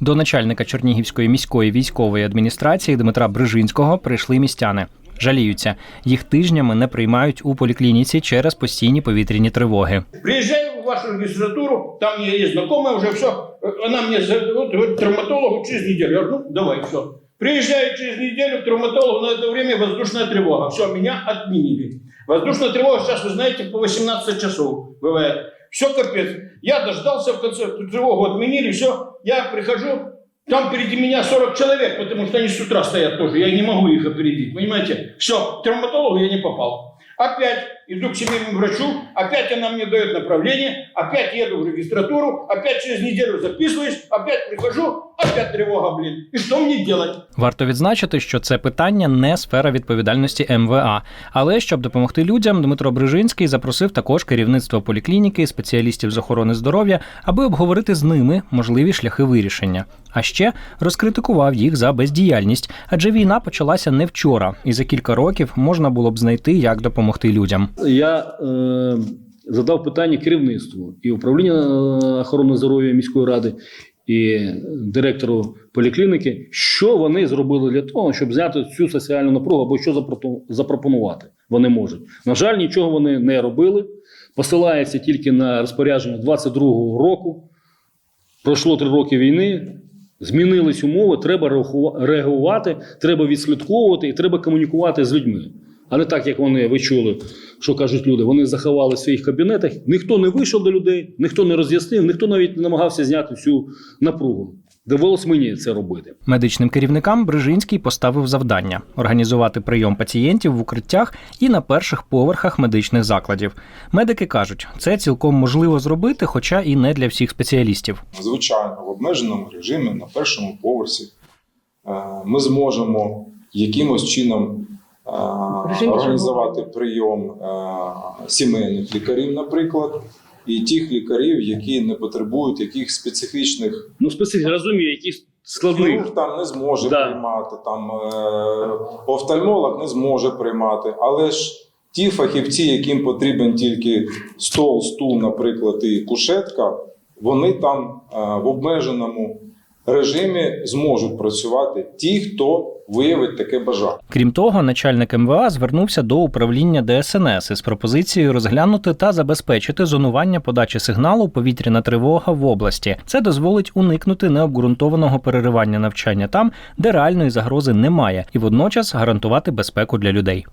До начальника Чернігівської міської військової адміністрації Дмитра Брижинського прийшли містяни. Жаліються, їх тижнями не приймають у поліклініці через постійні повітряні тривоги. Приезжаю в вашу регистратуру, там у меня есть знакомая уже, все. Она мне зовет, говорит, травматологу через неделю. Я говорю, ну, давай, все. Приезжаю через неделю к травматологу, на это время воздушная тревога. Все, меня отменили. Воздушная тревога сейчас, вы знаете, по 18 часов бывает. Все, капец. Я дождался в конце, тревогу отменили, все. Я прихожу, там впереди меня 40 человек, потому что они с утра стоят тоже. Я не могу их опередить, понимаете? Все, к травматологу я не попал. Опять иду к семейному врачу, опять она мне дает направление, опять еду в регистратуру, опять через неделю записываюсь, опять прихожу, опять тревога, блин. И что мне делать? Варто відзначити, що це питання не сфера відповідальності МВА. Але щоб допомогти людям, Дмитро Брижинський запросив також керівництво поліклініки, спеціалістів з охорони здоров'я, аби обговорити з ними можливі шляхи вирішення. А ще розкритикував їх за бездіяльність, адже війна почалася не вчора, і за кілька років можна було б знайти, як допомогти людям. Я е, задав питання керівництву і управління е, охорони здоров'я міської ради, і директору поліклініки, що вони зробили для того, щоб зняти цю соціальну напругу або що запропонувати. Вони можуть. На жаль, нічого вони не робили. Посилається тільки на розпорядження 22-го року. Пройшло три роки війни. Змінились умови, треба реагувати, треба відслідковувати і треба комунікувати з людьми. А не так, як вони ви чули, що кажуть люди. Вони заховали в своїх кабінетах. Ніхто не вийшов до людей, ніхто не роз'яснив, ніхто навіть не намагався зняти всю напругу. Довелось мені це робити. Медичним керівникам Брижинський поставив завдання організувати прийом пацієнтів в укриттях і на перших поверхах медичних закладів. Медики кажуть, це цілком можливо зробити, хоча і не для всіх спеціалістів. звичайно, в обмеженому режимі на першому поверсі е, ми зможемо якимось чином організувати прийом е, сімейних лікарів, наприклад, і тих лікарів, які не потребують яких специфічних Ну, специфічно розумію, які складних. хірург там не зможе Да. приймати, там е, офтальмолог не зможе приймати, але ж. Ті фахівці, яким потрібен тільки стол, стул, наприклад, і кушетка, вони там е, в обмеженому режимі зможуть працювати ті, хто виявить таке бажання. Крім того, начальник МВА звернувся до управління ДСНС із пропозицією розглянути та забезпечити зонування подачі сигналу повітряна тривога в області. Це дозволить уникнути необґрунтованого переривання навчання там, де реальної загрози немає, і водночас гарантувати безпеку для людей.